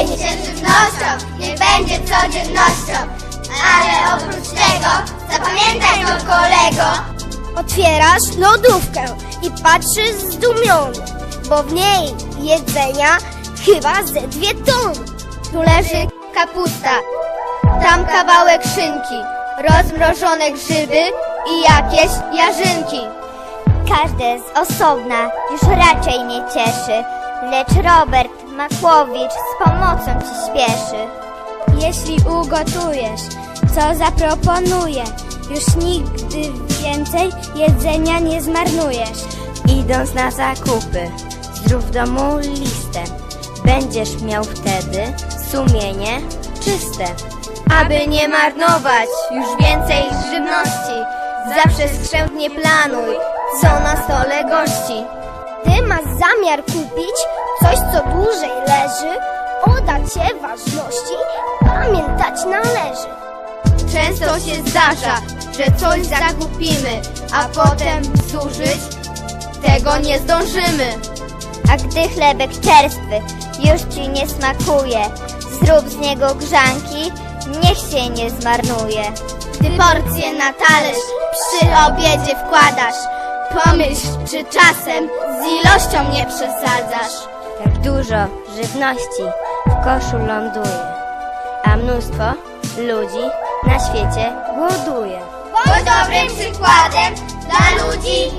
Dzielenie się żywnością niech będzie codziennością. Ale oprócz tego zapamiętaj to kolego. Otwierasz lodówkę i patrzysz zdumiony, bo w niej jedzenia chyba ze dwie tony. Tu leży kapusta, tam kawałek szynki, rozmrożone grzyby i jakieś jarzynki. Każde z osobna już raczej nie cieszy, lecz Robert Makłowicz z pomocą ci śpieszy. Jeśli ugotujesz, co zaproponuję, już nigdy więcej jedzenia nie zmarnujesz. Idąc na zakupy, zrób w domu listę. Będziesz miał wtedy sumienie czyste. Aby nie marnować już więcej żywności, zawsze skrzętnie planuj, co na stole gości. Ty masz zamiar kupić coś, co dłużej leży, o dacie ważności pamiętać należy. Często się zdarza, że coś zakupimy, a potem zużyć tego nie zdążymy. A gdy chlebek czerstwy już ci nie smakuje, zrób z niego grzanki, niech się nie zmarnuje. Gdy porcję na talerz przy obiedzie wkładasz, pomyśl, czy czasem z ilością nie przesadzasz. Jak dużo żywności w koszu ląduje, a mnóstwo ludzi na świecie głoduje. Bądź dobrym przykładem dla ludzi